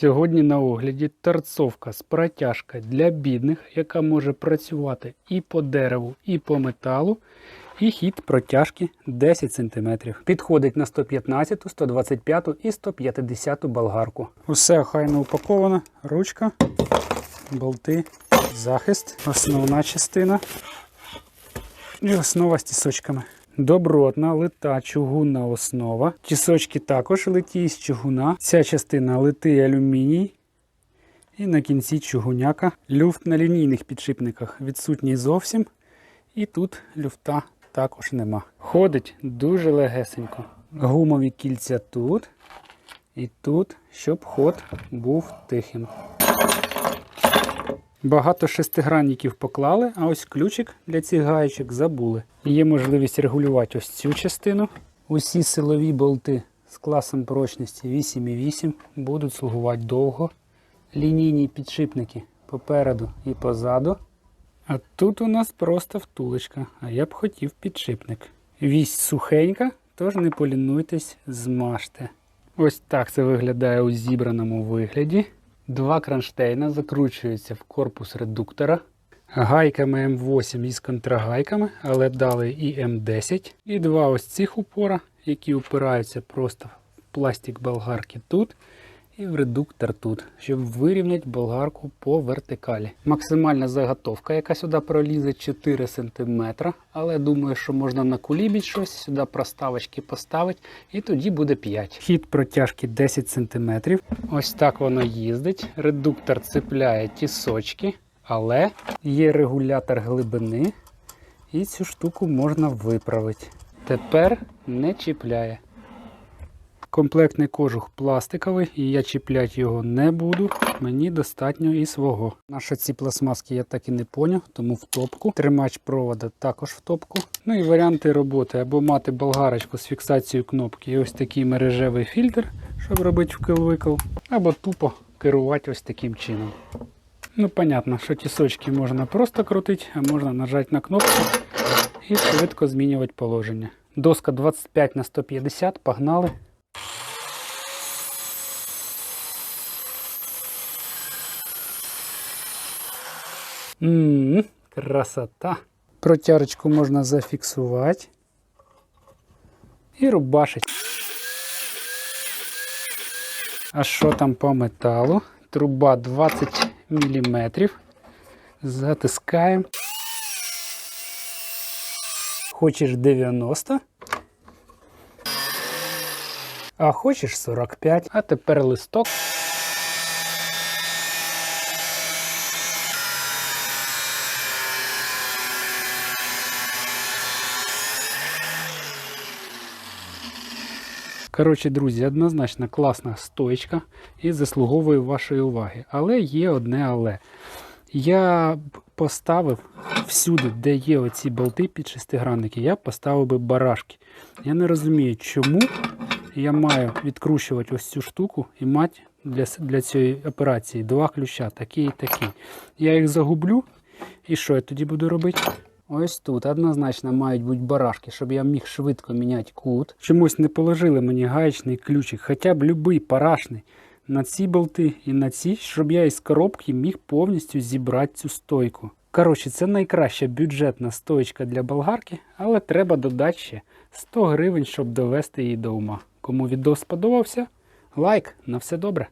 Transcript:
Сьогодні на огляді торцовка з протяжка для бідних, яка може працювати і по дереву, і по металу. І хід протяжки 10 см. Підходить на 115, 125 і 150 болгарку. Усе охайно упаковано. Ручка, болти, захист, основна частина і основа з тісочками. Добротна, лита чугунна основа. Тісочки також литі з чугуна. Ця частина литий алюміній. І на кінці чугуняка. Люфт на лінійних підшипниках відсутній зовсім. І тут люфта також нема. Ходить дуже легесенько. Гумові кільця тут і тут, щоб ход був тихим. Багато шестигранників поклали, а ось ключик для цих гаєчок забули. Є можливість регулювати ось цю частину. Усі силові болти з класом прочності 8,8 будуть слугувати довго. Лінійні підшипники попереду і позаду. А тут у нас просто втулочка, а я б хотів підшипник. Вісь сухенька, тож не полінуйтесь, змажте. Ось так це виглядає у зібраному вигляді. Два кронштейна закручуються в корпус редуктора. Гайками М8 із контрагайками, але дали і М10. І два ось цих упора, які упираються просто в пластик болгарки тут і в редуктор тут, щоб вирівняти болгарку по вертикалі. Максимальна заготовка, яка сюди пролізе 4 см, але думаю, що можна накулібіть щось, сюди проставочки поставити, і тоді буде 5. Хід протяжки 10 см. Ось так воно їздить. Редуктор цепляє тісочки, але є регулятор глибини, і цю штуку можна виправити. Тепер не чіпляє. Комплектний кожух пластиковий, і я чіпляти його не буду. Мені достатньо і свого. Наші ці пластмаски я так і не поняв, тому в топку. Тримач провода також в топку. Ну і варіанти роботи або мати болгарочку з фіксацією кнопки і ось такий мережевий фільтр, щоб робити вкил-викл, або тупо керувати ось таким чином. Ну, понятно, що тісочки можна просто крутити, а можна нажати на кнопку і швидко змінювати положення. Доска 25 на 150, погнали. Ммм, красота. Протярочку можна зафіксувати і рубашить. А що там по металу? Труба 20 мм. Затискаємо. Хочеш 90, а хочеш 45. А тепер листок. Коротше, друзі, однозначно класна стоечка і заслуговує вашої уваги. Але є одне але. Я поставив всюди, де є оці болти під шестигранники, я поставив би барашки. Я не розумію, чому я маю відкручувати ось цю штуку і мати для, для цієї операції два ключа, такий і такий. Я їх загублю, і що я тоді буду робити? Ось тут однозначно мають бути барашки, щоб я міг швидко міняти кут. Чомусь не положили мені гаечний ключик, хоча б любий парашний на ці болти і на ці, щоб я із коробки міг повністю зібрати цю стойку. Коротше, це найкраща бюджетна стоечка для болгарки, але треба додати ще 100 гривень, щоб довести її до ума. Кому відео сподобався, лайк, на все добре.